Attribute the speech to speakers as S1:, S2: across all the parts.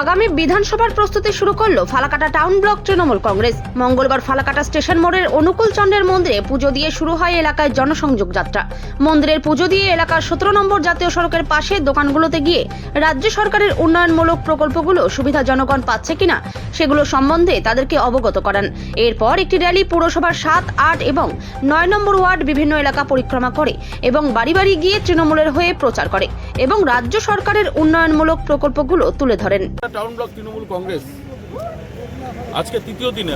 S1: আগামী বিধানসভার প্রস্তুতি শুরু করল ফালাকাটা টাউন ব্লক তৃণমূল কংগ্রেস। মঙ্গলবার ফালাকাটা স্টেশন মোড়ের অনুকূল চন্দ্রের মন্দিরে পুজো দিয়ে শুরু হয় এলাকায় জনসংযোগ যাত্রা। মন্দিরের পুজো দিয়ে এলাকার সতেরো নম্বর জাতীয় সড়কের পাশে দোকানগুলোতে গিয়ে রাজ্য সরকারের উন্নয়নমূলক প্রকল্পগুলো সুবিধা জনগণ পাচ্ছে কিনা সেগুলো সম্বন্ধে তাদেরকে অবগত করান। এরপর একটি র্যালি পুরসভার সাত, আট এবং নয় নম্বর ওয়ার্ড বিভিন্ন এলাকা পরিক্রমা করে এবং বাড়ি বাড়ি গিয়ে তৃণমূলের হয়ে প্রচার করে এবং রাজ্য সরকারের উন্নয়নমূলক প্রকল্পগুলো তুলে ধরেন।
S2: Town block Trinamool Congress. আজকে তৃতীয় দিনে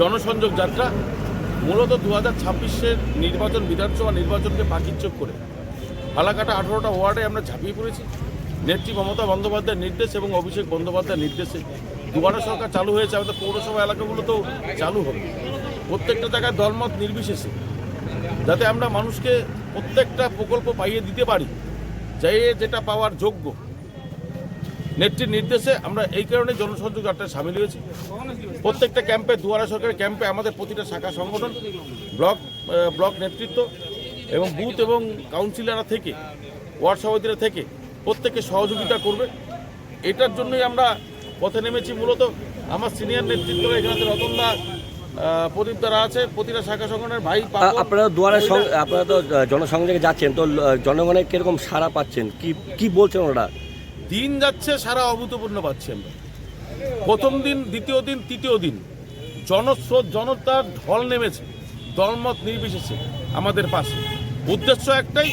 S2: জনসংযোগ যাত্রা, মূলত দু হাজার ছাব্বিশের নির্বাচন, বিধানসভা নির্বাচনকে পাকিচ্চক করে। ফালাকাটা আঠারোটা ওয়ার্ডে আমরা ঝাঁপিয়ে পড়েছি। নেত্রী মমতা বন্দ্যোপাধ্যায়ের নির্দেশ এবং অভিষেক বন্দ্যোপাধ্যায়ের নির্দেশে। দুবারা সরকার চালু হয়েছে, আমাদের পৌরসভা এলাকাগুলোতেও চালু হবে। প্রত্যেকটা জায়গায় দলমত নির্বিশেষে, যাতে আমরা মানুষকে প্রত্যেকটা প্রকল্প পাইয়ে দিতে পারি। যে যেটা পাওয়ার যোগ্য। নেত্রীর নির্দেশে আমরা এই কারণে জনসংযোগ যাত্রায় সামিল হয়েছি। প্রত্যেকটা ক্যাম্পে দুয়ারা সরকারের ক্যাম্পে আমাদের প্রতিটা শাখা সংগঠন ব্লক ব্লক নেতৃত্ব এবং বুথ এবং কাউন্সিলররা থেকে ওয়ার্ড সভাপতিরা থেকে প্রত্যেকে সহযোগিতা করবে। এটার জন্যই আমরা পথে নেমেছি মূলত। আমার সিনিয়র নেতৃত্বরা এখানে রতনদা প্রদীপ দ্বারা আছে প্রতিটা শাখা সংগঠনের ভাই
S3: আপনারা দুয়ারে আপনারা তো জনসংযোগে যাচ্ছেন তো জনগণের কীরকম সাড়া পাচ্ছেন? কি কি বলছেন ওরা
S2: দিন যাচ্ছে, সারা অভূতপূর্ণ পাচ্ছি আমরা। প্রথম দিন, দ্বিতীয় দিন, তৃতীয় দিন, জনস্রোত, জনতার ঢল নেমেছে, দলমত নির্বিশেষে আমাদের পাশে। উদ্দেশ্য একটাই,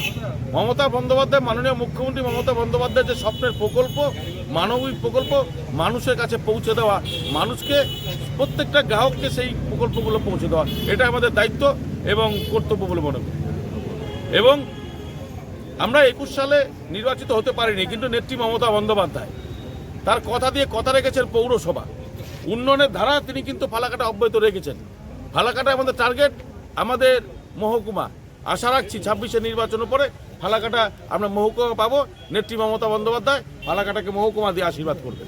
S2: মমতা বন্দ্যোপাধ্যায়, মাননীয় মুখ্যমন্ত্রী মমতা বন্দ্যোপাধ্যায় যে স্বপ্নের প্রকল্প, মানবিক প্রকল্প, মানুষের কাছে পৌঁছে দেওয়া, মানুষকে, প্রত্যেকটা গ্রাহককে সেই প্রকল্পগুলো পৌঁছে দেওয়া, এটা আমাদের দায়িত্ব এবং কর্তব্য বলে মনে করি। এবং আমরা একুশ সালে নির্বাচিত হতে পারিনি, কিন্তু নেত্রী মমতা বন্দ্যোপাধ্যায় তার কথা দিয়ে কথা রেখেছেন পৌরসভা। উন্নয়নের ধারা তিনি কিন্তু ফালাকাটা অব্যাহত রেখেছেন। ফালাকাটা আমাদের টার্গেট আমাদের মহকুমা। আশা রাখছি ছাব্বিশে নির্বাচনের পরে ফালাকাটা আমরা মহকুমা পাবো। নেত্রী মমতা বন্দ্যোপাধ্যায় ফালাকাটাকে মহকুমা দিয়ে আশীর্বাদ করবেন।